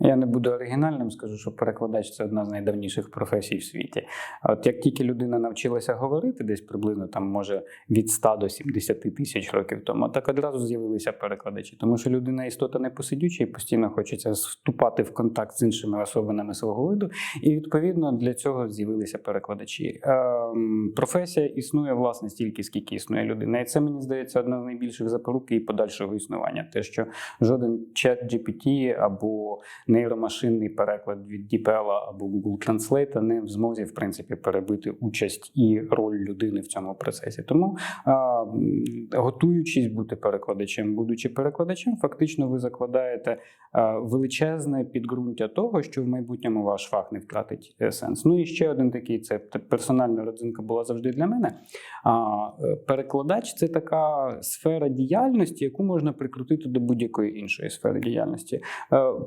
Я не буду оригінальним, скажу, що перекладач це одна з найдавніших професій в світі. От як тільки людина навчилася говорити, десь приблизно там може від 100 до 70 тисяч років тому, так одразу з'явилися перекладачі, тому що людина істота не посидюча і постійно хочеться вступати в контакт з іншими особинами свого виду. І відповідно для цього з'явилися перекладачі. Ем, професія існує власне стільки, скільки існує людина. І це мені здається одна з найбільших запорук її подальшого існування. Те, що жоден чат GPT або нейромашинний переклад від DeepL або Google Translate не в змозі в принципі перебити участь і роль людини в цьому процесі. Тому а, готуючись бути перекладачем, будучи перекладачем, фактично ви закладаєте величезне підґрунтя того, що в майбутньому ваш фах не втратить е, сенс. Ну і ще один такий це персональна родзинка була завжди для мене. А е, перекладач це така сфера діяльності, яку можна прикрутити до будь-якої іншої сфери діяльності. Е,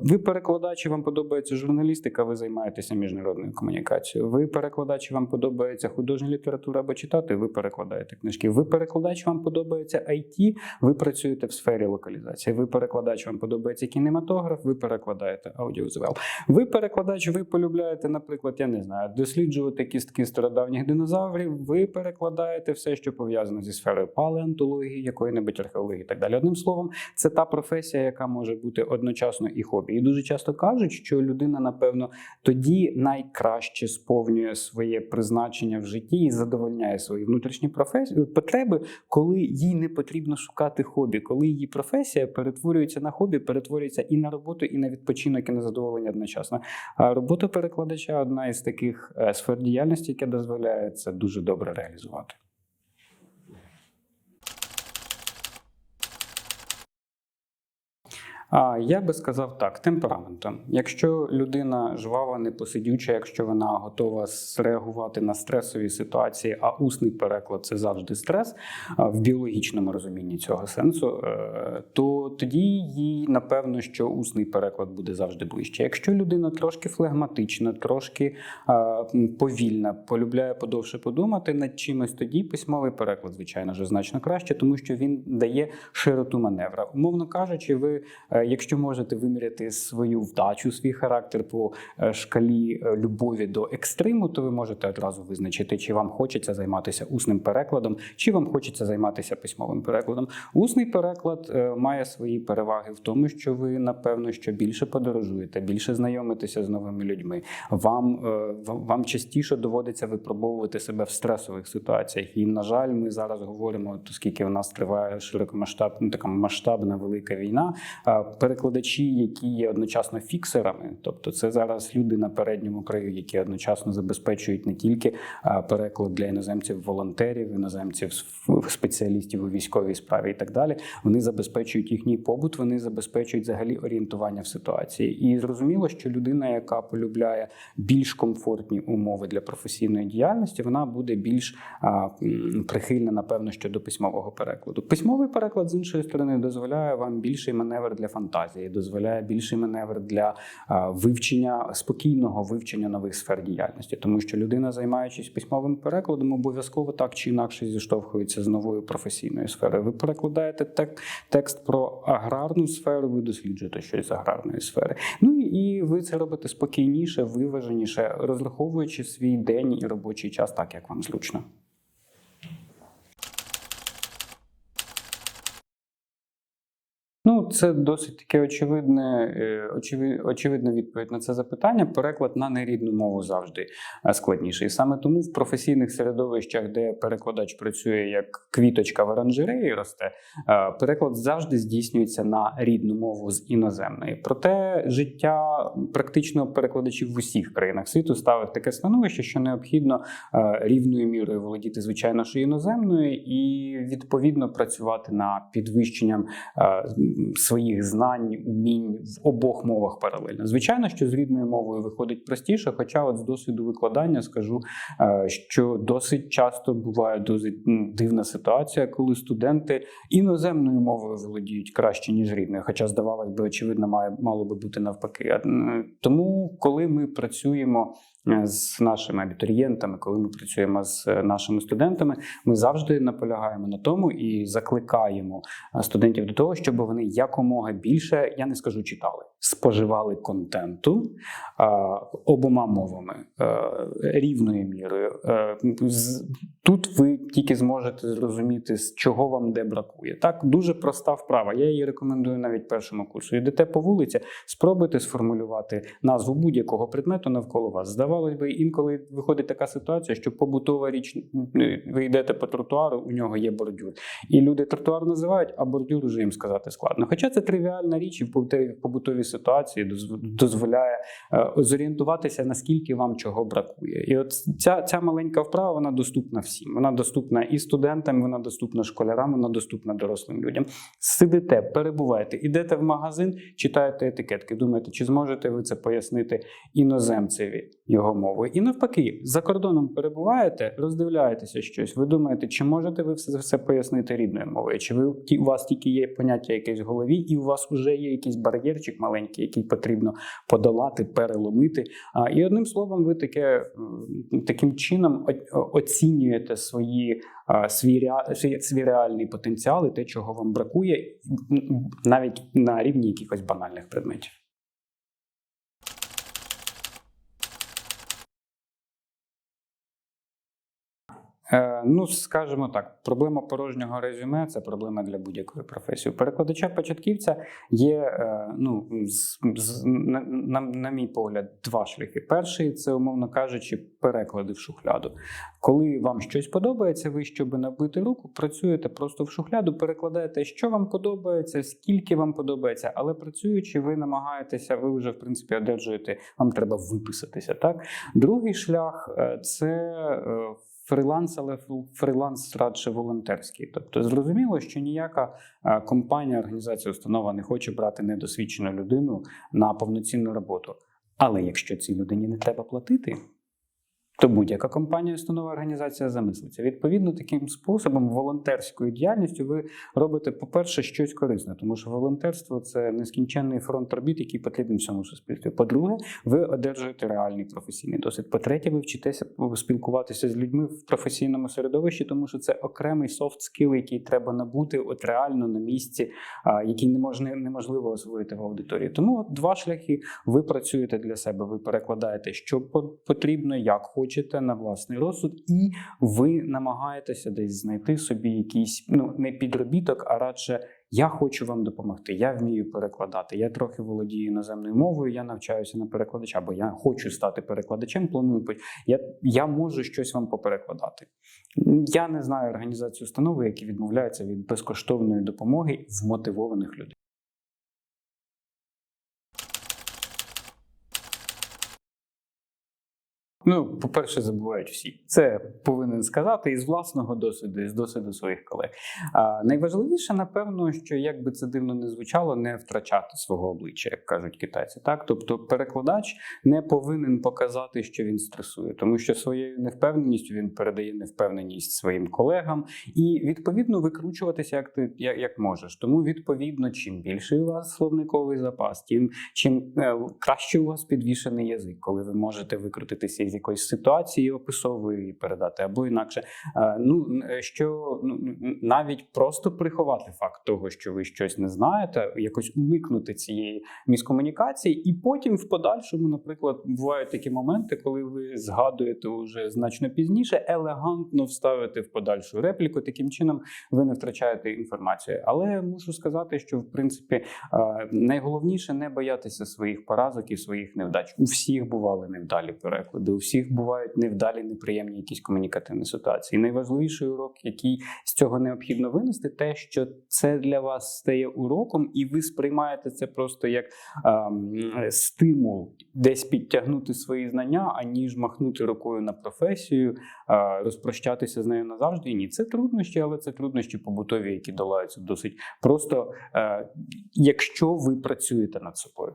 Ви перекладач, і вам подобається журналістика, ви займаєтеся міжнародною комунікацією. Ви перекладач, вам подобається художня література або читати, ви перекладаєте книжки. Ви перекладач, вам подобається IT, ви працюєте в сфері локалізації. Ви перекладач, вам подобається кінематограф, ви перекладаєте аудіовізуал. Ви перекладач, ви полюбляєте, наприклад, я не знаю, досліджувати кістки стародавніх динозаврів. Ви перекладаєте все, що пов'язано зі сферою палеонтології, якої-небудь археології і так далі. Одним словом, це та професія, яка може бути одночасно і хобі. І дуже часто кажуть, що людина, напевно, тоді найкраще сповнює своє призначення в житті і задовольняє свої внутрішні професії потреби, коли їй не потрібно шукати хобі, коли її професія перетворюється на хобі, перетворюється і на роботу, і на відпочинок, і на задоволення одночасно. А робота перекладача одна із таких е, сфер діяльності, яка дозволяє це дуже добре реалізувати. А я би сказав так: темпераментом. Якщо людина жвава, непосидюча, якщо вона готова реагувати на стресові ситуації, а усний переклад це завжди стрес в біологічному розумінні цього сенсу, е, то тоді їй напевно, що усний переклад буде завжди ближче. Якщо людина трошки флегматична, трошки повільна, полюбляє подовше подумати над чимось, тоді письмовий переклад, звичайно ж, значно краще, тому що він дає широту маневра. Умовно кажучи, ви, е, якщо можете виміряти свою вдачу, свій характер по е, шкалі е, любові до екстриму, то ви можете одразу визначити, чи вам хочеться займатися усним перекладом, чи вам хочеться займатися письмовим перекладом. Усний переклад е, має свої переваги в тому, що ви напевно що більше подорожуєте, більше знайомитеся з новими людьми. Вам, вам, частіше доводиться випробовувати себе в стресових ситуаціях. І на жаль, ми зараз говоримо, оскільки в нас триває широкомасштабна така масштабна велика війна. Перекладачі, які є одночасно фіксерами, тобто це зараз люди на передньому краю, які одночасно забезпечують не тільки переклад для іноземців, волонтерів, іноземців, спеціалістів у військовій справі і так далі. Вони забезпечують їхній побут, вони забезпечують взагалі орієнтування в ситуації. І зрозуміло, що людина, яка полюбляє більш комфортні умови для професійної діяльності, вона буде більш прихильна, напевно, що до письмового перекладу. Письмовий переклад з іншої сторони дозволяє вам більший маневр для фантазії, дозволяє більший маневр для вивчення спокійного вивчення нових сфер діяльності, тому що людина, займаючись письмовим перекладом, обов'язково так чи інакше зіштовхується з новою професійною сферою. Ви перекладаєте тек- текст про аграрну сферу, ви досліджуєте щось з аграрної сфери. Ну і ви це робите спокійніше, виваженіше, розраховуючи свій день і робочий час так, як вам зручно. Ну, це досить таке очевидне, е, очевидна відповідь на це запитання. Переклад на нерідну мову завжди е, складніший. Саме тому в професійних середовищах, де перекладач працює як квіточка в оранжереї росте, е, переклад завжди здійснюється на рідну мову з іноземної. Проте життя практично перекладачів в усіх країнах світу ставить таке становище, що необхідно рівною мірою володіти, звичайно, що іноземною, і відповідно працювати на підвищенням своїх знань, умінь в обох мовах паралельно. Звичайно, що з рідною мовою виходить простіше, хоча, от з досвіду викладання скажу, е, що досить часто буває досить дивна ситуація, коли студенти іноземною мовою володіють краще ніж рідною, хоча здавалось би, очевидно, має мало би бути навпаки. Тому, коли ми працюємо е, з нашими абітурієнтами, коли ми працюємо з е, нашими студентами, ми завжди наполягаємо на тому і закликаємо е, студентів до того, щоб вони якомога більше, я не скажу читали, споживали контенту е, обома мовами е, рівною мірою. Е, Тут ви тільки зможете зрозуміти, з чого вам де бракує. Так, дуже проста вправа. Я її рекомендую навіть першому курсу. Йдете по вулиці, спробуйте сформулювати назву будь-якого предмету навколо вас. Здавалось би, інколи виходить така ситуація, що побутова річ е, ви йдете по тротуару, у нього є бордюр. І люди тротуар називають, а бордюр уже їм сказати складно. Хоча це тривіальна річ і в побутовій- ситуації дозволяє е, зорієнтуватися, наскільки вам чого бракує. І от ця, ця маленька вправа вона доступна всім. Вона доступна і студентам, вона доступна школярам, вона доступна дорослим людям. Сидите, перебуваєте, ідете в магазин, читаєте етикетки, думаєте, чи зможете ви це пояснити іноземцеві його мовою. І навпаки, за кордоном перебуваєте, роздивляєтеся щось. Ви думаєте, чи можете ви все все пояснити рідною мовою? Чи ви у вас тільки є поняття якесь в голові, і у вас вже є якийсь бар'єрчик маленький, який потрібно подолати, переломити. А, І одним словом, ви таке таким чином оцінюєте свої свій, свій реальний потенціал і те, чого вам бракує, навіть на рівні якихось банальних предметів. Е, Ну, скажімо так, проблема порожнього резюме це проблема для будь-якої професії. У перекладача початківця є, е, ну, з, з, на, на, на мій погляд, два шляхи. Перший це, умовно кажучи, переклади в шухляду. Коли вам щось подобається, ви, щоб набити руку, працюєте просто в шухляду, перекладаєте, що вам подобається, скільки вам подобається, але працюючи, ви намагаєтеся, ви вже в принципі одержуєте, вам треба виписатися. Так, другий шлях е, це. Фриланс, але фриланс радше волонтерський. Тобто зрозуміло, що ніяка е, компанія, організація, установа не хоче брати недосвідчену людину на повноцінну роботу. Але якщо цій людині не треба платити, то будь-яка компанія, установа, організація замислиться. Відповідно, таким способом, волонтерською діяльністю, ви робите, по-перше, щось корисне, тому що волонтерство це нескінченний фронт робіт, який потрібен всьому суспільстві. По-друге, ви одержуєте реальний професійний досвід. По-третє, ви вчитеся спілкуватися з людьми в професійному середовищі, тому що це окремий софт скіл, який треба набути от реально на місці, який неможливо освоїти в аудиторії. Тому от два шляхи. Ви працюєте для себе, ви перекладаєте, що по- потрібно, як хочете на власний розсуд, і ви намагаєтеся десь знайти собі якийсь ну не підробіток, а радше я хочу вам допомогти. Я вмію перекладати. Я трохи володію іноземною мовою. Я навчаюся на перекладача, або я хочу стати перекладачем. Планую я, я можу щось вам поперекладати. Я не знаю організацію установи, які відмовляються від безкоштовної допомоги вмотивованих людей. Ну, по-перше, забувають всі. Це повинен сказати із власного досвіду, і з досвіду своїх колег. А, найважливіше, напевно, що як би це дивно не звучало, не втрачати свого обличчя, як кажуть китайці. Так, тобто, перекладач не повинен показати, що він стресує, тому що своєю невпевненістю він передає невпевненість своїм колегам, і відповідно викручуватися як ти як, як можеш. Тому відповідно, чим більший у вас словниковий запас, тим чим е, краще у вас підвішений язик, коли ви можете викрутитися із якоїсь ситуації описової і передати, або інакше. Е, Ну е, що ну, навіть просто приховати факт того, що ви щось не знаєте, якось уникнути цієї міскомунікації, і потім в подальшому, наприклад, бувають такі моменти, коли ви згадуєте уже значно пізніше, елегантно вставити в подальшу репліку. Таким чином ви не втрачаєте інформацію. Але мушу сказати, що в принципі е, найголовніше не боятися своїх поразок і своїх невдач. У всіх бували невдалі переклади, у всіх бувають невдалі, неприємні якісь комунікативні ситуації. Найважливіший урок, який з цього необхідно винести, те, що це для вас стає уроком, і ви сприймаєте це просто як ем, стимул десь підтягнути свої знання, аніж махнути рукою на професію, е, розпрощатися з нею назавжди. І ні, це труднощі, але це труднощі побутові, які долаються досить просто, е, якщо ви працюєте над собою.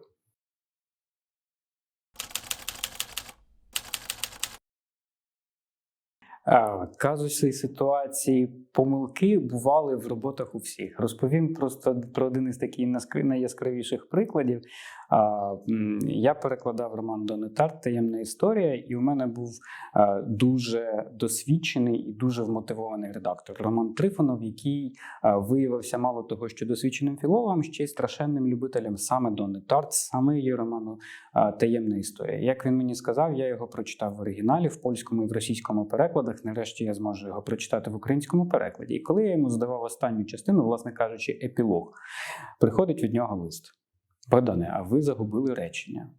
А, Казуси ситуації, помилки бували в роботах у всіх. Розповім просто про один із таких найяскравіших прикладів. Я перекладав роман Донетар Таємна історія, і у мене був е, дуже досвідчений і дуже вмотивований редактор Роман Трифонов, який е, виявився мало того, що досвідченим філологом, ще й страшенним любителем саме Донетарт, саме її роману е, Таємна історія. Як він мені сказав, я його прочитав в оригіналі, в польському і в російському перекладах. Нарешті я зможу його прочитати в українському перекладі. І коли я йому здавав останню частину, власне кажучи, епілог, приходить від нього лист. Богдане, а ви загубили речення.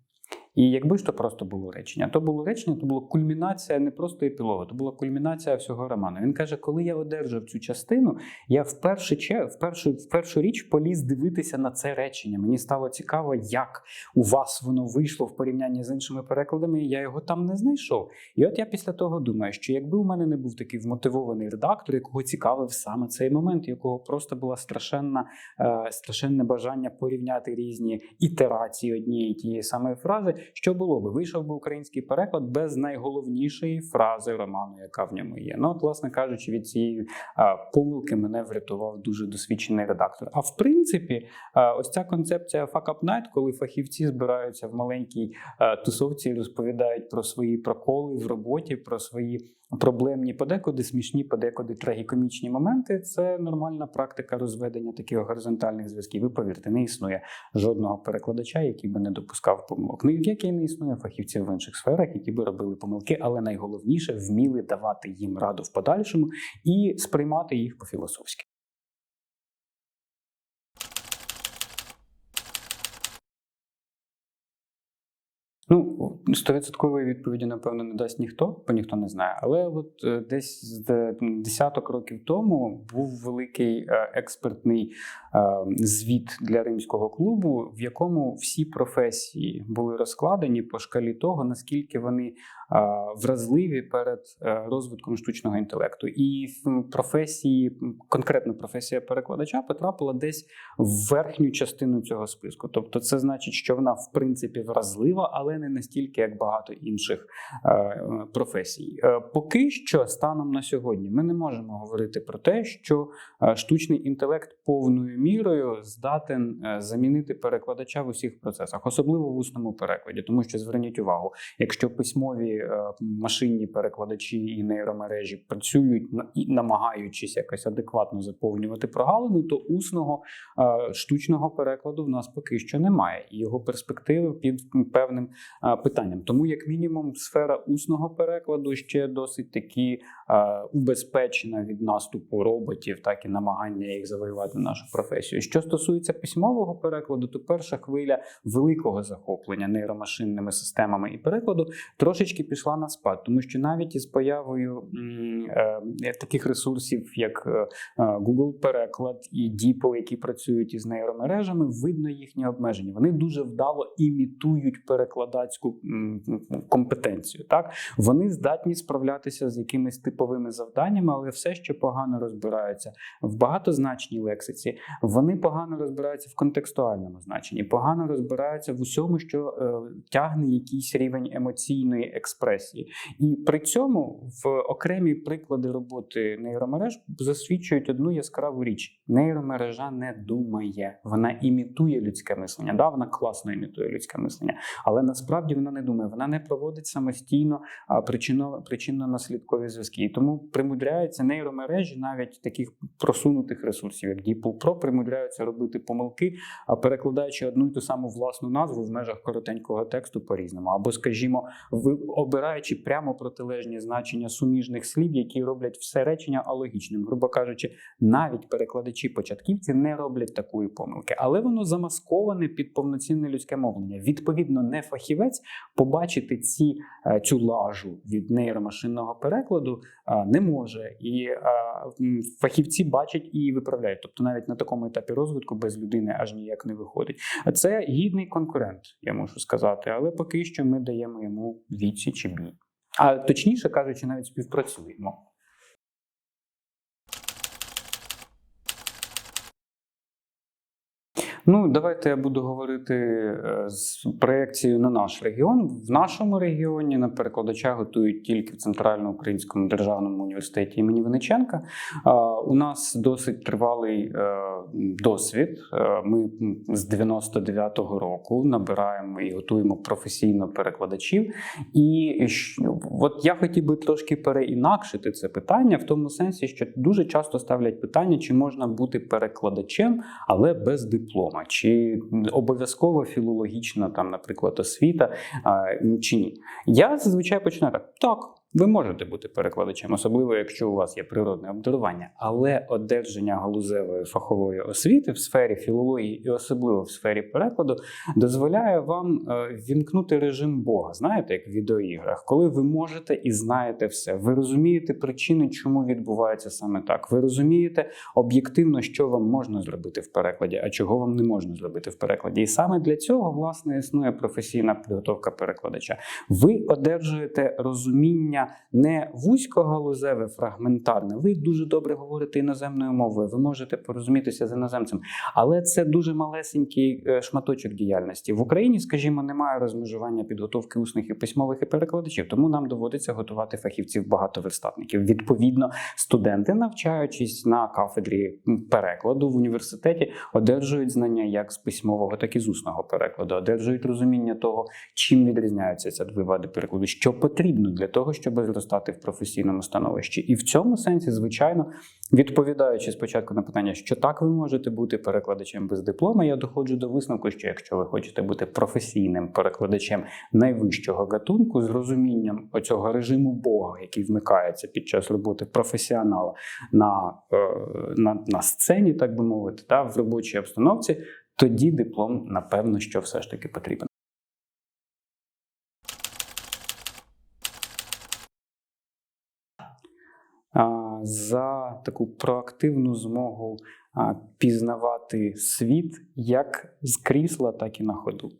І якби ж то просто було речення, то було речення, то була кульмінація не просто епілогу, то була кульмінація всього роману. Він каже: коли я одержав цю частину, я в першу, че- в першу, в першу річ поліз дивитися на це речення. Мені стало цікаво, як у вас воно вийшло в порівнянні з іншими перекладами. Я його там не знайшов. І от я після того думаю, що якби у мене не був такий вмотивований редактор, якого цікавив саме цей момент, якого просто була страшенна, е, страшенне бажання порівняти різні ітерації однієї тієї самої фрази, що було би? Вийшов би український переклад без найголовнішої фрази роману, яка в ньому є. Ну, от, власне кажучи, від цієї помилки мене врятував дуже досвідчений редактор. А в принципі, ось ця концепція Fuck Up Night, коли фахівці збираються в маленькій тусовці і розповідають про свої проколи в роботі, про свої проблемні подекуди, смішні, подекуди трагікомічні моменти. Це нормальна практика розведення таких горизонтальних зв'язків. Ви повірте, не існує жодного перекладача, який би не допускав помилок. Ну як і не існує фахівців в інших сферах, які би робили помилки, але найголовніше вміли давати їм раду в подальшому і сприймати їх по-філософськи. Ну, стовідсоткової відповіді, напевно, не дасть ніхто, бо ніхто не знає. Але от е, десь з десяток років тому був великий е, експертний звіт для римського клубу, в якому всі професії були розкладені по шкалі того, наскільки вони е, вразливі перед е, розвитком штучного інтелекту. І професії, конкретно професія перекладача, потрапила десь в верхню частину цього списку. Тобто, це значить, що вона в принципі вразлива, але не настільки, як багато інших е, е, професій. Е, Поки що, станом на сьогодні, ми не можемо говорити про те, що е, штучний інтелект повною мірою здатен е, замінити перекладача в усіх процесах, особливо в усному перекладі, тому що зверніть увагу, якщо письмові е, машинні перекладачі і нейромережі працюють на- намагаючись якось адекватно заповнювати прогалину, то усного е, штучного перекладу в нас поки що немає, і його перспективи під певним питанням. Тому, як мінімум, сфера усного перекладу ще досить таки е, убезпечена від наступу роботів, так і намагання їх завоювати нашу професію. Що стосується письмового перекладу, то перша хвиля великого захоплення нейромашинними системами і перекладу трошечки пішла на спад, тому що навіть із появою е, таких ресурсів, як е, е, Google переклад і DeepL, які працюють із нейромережами, видно їхні обмеження. Вони дуже вдало імітують перекладацьку компетенцію. Так вони здатні справлятися з якимись типовими завданнями, але все ще погано розбираються в багатозначній лексиці. Вони погано розбираються в контекстуальному значенні, погано розбираються в усьому, що е, тягне якийсь рівень емоційної експресії. І при цьому в окремі приклади роботи нейромереж засвідчують одну яскраву річ: нейромережа не думає, вона імітує людське мислення. Да, вона класно імітує людське мислення, але насправді вона не думає, вона не проводить самостійно причинно, причинно-наслідкові зв'язки. І тому примудряються нейромережі, навіть таких просунутих ресурсів, як DeepL Pro, примудряються робити помилки, перекладаючи одну й ту саму власну назву в межах коротенького тексту по-різному. Або, скажімо, обираючи прямо протилежні значення суміжних слів, які роблять все речення алогічним. Грубо кажучи, навіть перекладачі-початківці не роблять такої помилки, але воно замасковане під повноцінне людське мовлення. Відповідно, не фахівець побачити ці е, цю лажу від нейромашинного перекладу не може, і фахівці бачать і виправляють. Тобто, навіть на такому етапі розвитку без людини аж ніяк не виходить. А Це гідний конкурент, я можу сказати, але поки що ми даємо йому відсіч чи бій. А точніше кажучи, навіть співпрацюємо. Ну, давайте я буду говорити е, з проєкцією на наш регіон. В нашому регіоні на перекладача готують тільки в Центральноукраїнському державному університеті імені Винниченка. У нас досить тривалий е, досвід. Е, Ми з 99-го року набираємо і готуємо професійно перекладачів. І от я хотів би трошки переінакшити це питання в тому сенсі, що дуже часто ставлять питання, чи можна бути перекладачем, але без диплома, чи обов'язково філологічна там, наприклад, освіта чи ні. Я зазвичай починаю так: так. Ви можете бути перекладачем, особливо якщо у вас є природне обдарування, але одержання галузевої фахової освіти в сфері філології і особливо в сфері перекладу дозволяє вам е, вімкнути режим Бога, знаєте, як в відеоіграх, коли ви можете і знаєте все. Ви розумієте причини, чому відбувається саме так. Ви розумієте об'єктивно, що вам можна зробити в перекладі, а чого вам не можна зробити в перекладі. І саме для цього власне існує професійна підготовка перекладача. Ви одержуєте розуміння не вузькогалузеве, фрагментарне. Ви дуже добре говорите іноземною мовою. Ви можете порозумітися з іноземцем, але це дуже малесенький е, шматочок діяльності в Україні. Скажімо, немає розмежування підготовки усних і письмових і перекладачів, тому нам доводиться готувати фахівців багатоверстатників. Відповідно, студенти, навчаючись на кафедрі перекладу в університеті, одержують знання як з письмового, так і з усного перекладу, одержують розуміння того, чим відрізняються ці дві види перекладу, що потрібно для того, щоб зростати в професійному становищі. І в цьому сенсі, звичайно, відповідаючи спочатку на питання, що так ви можете бути перекладачем без диплома, я доходжу до висновку, що якщо ви хочете бути професійним перекладачем найвищого гатунку з розумінням оцього режиму Бога, який вмикається під час роботи професіонала на, е, на, на сцені, так би мовити, та в робочій обстановці, тоді диплом, напевно, що все ж таки потрібен. За таку проактивну змогу пізнавати світ як з крісла, так і на ходу.